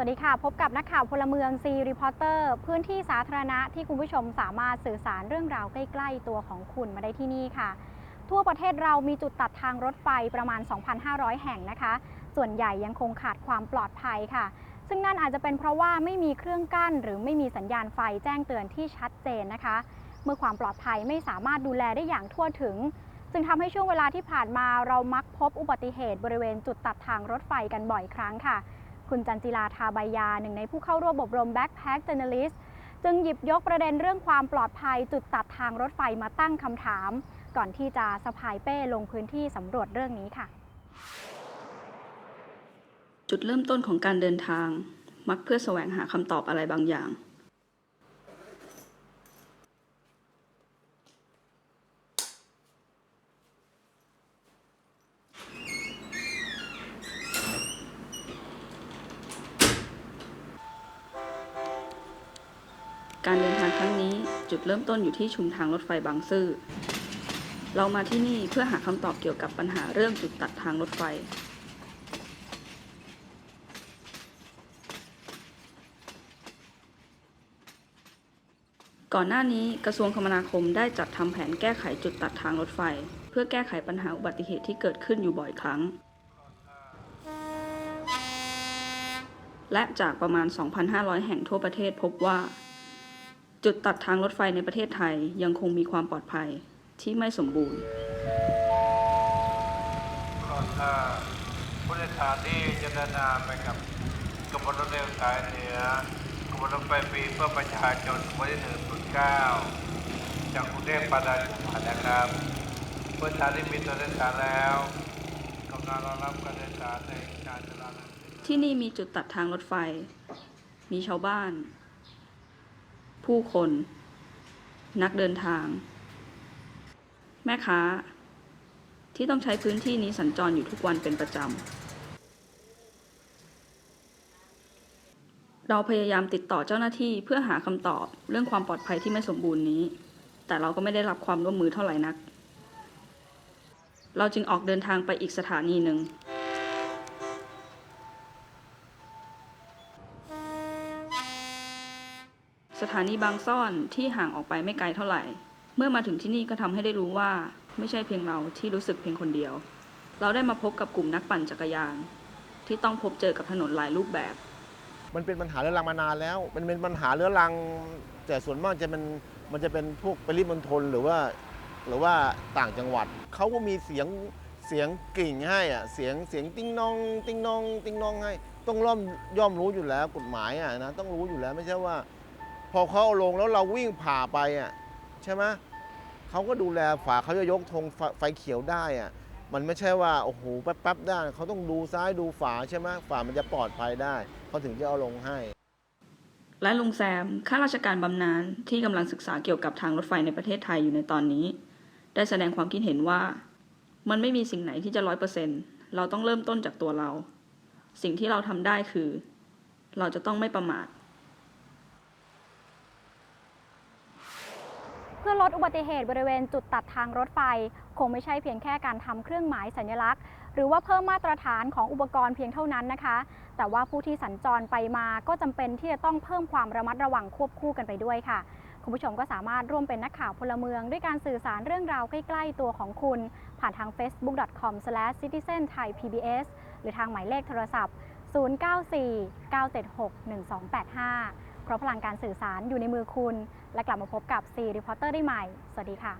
สวัสดีค่ะ พบกับนักข่าวพลเมืองซีรีพอร์เตอร์พื้นที่สาธารณะที่คุณผู้ชมสามารถสื่อสารเรื่องราวใกล้ๆตัวของคุณมาได้ที่นี่ค่ะ ทั่วประเทศเรามีจุดตัดทางรถไฟประมาณ 2,500 แห่งนะคะ ส่วนใหญ่ยังคงขาดความปลอดภัยค่ะ ซึ่งนั่นอาจจะเป็นเพราะว่าไม่มีเครื่องกั้น หรือไม่มีสัญญาณไฟแจ้งเตือนที่ชัดเจนนะคะ เมื่อความปลอดภัยไม่สามารถดูแลได้อย่างทั่วถึงจึงทำให้ช่วงเวลาที่ผ่านมาเรามักพบอุบัติเหตุบริเวณจุดตัดทางรถไฟกันบ่อยครั้งค่ะ คุณจันจิลาทาบายาหนึ่งในผู้เข้าร่วมอบรม Backpack Journalist จึงหยิบยกประเด็นเรื่องความปลอดภัยจุดตัดทางรถไฟมาตั้งคำถาม ก่อนที่จะสะพายเป้ลงพื้นที่สำรวจเรื่องนี้ค่ะ จุดเริ่มต้นของการเดินทาง มักเพื่อแสวงหาคำตอบอะไรบางอย่าง การเดินทางครั้งนี้จุดเริ่มต้นอยู่ที่ชุมทางรถไฟบางซื่อ เรามาที่นี่เพื่อหาคำตอบเกี่ยวกับปัญหาเรื่องจุดตัดทางรถไฟ ก่อนหน้านี้กระทรวงคมนาคมได้จัดทำแผนแก้ไขจุดตัดทางรถไฟ เพื่อแก้ไขปัญหาอุบัติเหตุที่เกิดขึ้นอยู่บ่อยครั้ง และจากประมาณ 2,500 แห่งทั่วประเทศพบว่า จุดตัดทางรถไฟในประเทศไทยยังคงมีความปลอดภัยที่ไม่สมบูรณ์ขอห้าผู้โดยสารที่จะเดินทางไปกับกบวนรถเร็วสายเหนือกบวนรถไฟฟรีเพื่อประชาชนวันที่หนึ่งศูนย์เก้าจากกรุงเทพปาดาจังหวัดนะครับผู้โดยสารที่มีตัวโดยสารแล้วกำลังรอรับการโดยสารในการจราจรที่นี่มีจุดตัดทางรถไฟ มีชาวบ้าน ผู้คน นักเดินทาง แม่ค้า ที่ต้องใช้พื้นที่นี้สัญจรอยู่ทุกวันเป็นประจำ เราพยายามติดต่อเจ้าหน้าที่เพื่อหาคำตอบเรื่องความปลอดภัยที่ไม่สมบูรณ์นี้ แต่เราก็ไม่ได้รับความร่วมมือเท่าไหร่นัก เราจึงออกเดินทางไปอีกสถานีหนึ่ง สถานีบางซ่อนที่ห่างออกไปไม่ไกลเท่าไหร่ เมื่อมาถึงที่นี่ก็ทำให้ได้รู้ว่า ไม่ใช่เพียงเราที่รู้สึกเพียงคนเดียว เราได้มาพบกับกลุ่มนักปั่นจักรยาน ที่ต้องพบเจอกับถนนหลายรูปแบบ มันเป็นปัญหาเรื้อรังมานานแล้ว มันเป็นปัญหาเรื้อรัง แต่ส่วนมากจะเป็นมันจะเป็นพวกปริมณฑลหรือว่า หรือว่าต่างจังหวัดเขาก็มีเสียงเสียงกิ่งให้อะเสียงเสียงติ้งนอง ติ้งนอง ติ้งนองให้ ต้องร่อมย่อมรู้อยู่แล้วกฎหมายอะนะต้องรู้อยู่แล้วไม่ใช่ว่า พอเขาเอาลงแล้วเราวิ่งผ่าไปอะใช่ไหมเขาก็ดูแลฝาเขาจะยกธงไฟไฟเขียวได้อะมันไม่ใช่ว่าโอ้โหแป๊บๆได้เขาต้องดูซ้ายดูฝาใช่ไหมฝามันจะปลอดภัยได้เขาถึงจะเอาลงให้ และลุงแซมข้าราชการบำนาญที่กำลังศึกษาเกี่ยวกับทางรถไฟในประเทศไทยอยู่ในตอนนี้ ได้แสดงความคิดเห็นว่า มันไม่มีสิ่งไหนที่จะร้อยเปอร์เซ็นเราต้องเริ่มต้นจากตัวเรา สิ่งที่เราทำได้คือ เราจะต้องไม่ประมาท เพื่อลด อุบัติเหตุบริเวณจุดตัดทางรถไฟ คงไม่ใช่เพียงแค่การทำเครื่องหมายสัญลักษณ์ หรือว่าเพิ่มมาตรฐานของอุปกรณ์เพียงเท่านั้นนะคะ แต่ว่าผู้ที่สัญจรไปมาก็จำเป็นที่จะต้องเพิ่มความระมัดระวังควบคู่กันไปด้วยค่ะคุณผู้ชมก็สามารถร่วมเป็นนักข่าวพลเมือง ด้วยการสื่อสารเรื่องราวใกล้ ๆ ตัวของคุณ ผ่านทาง facebook.com/citizenthaipbs หรือทางหมายเลขโทรศัพท์ 094 976 1285 เพราะพลังการสื่อสารอยู่ในมือคุณ และกลับมาพบกับ C Reporter ได้ใหม่ สวัสดีค่ะ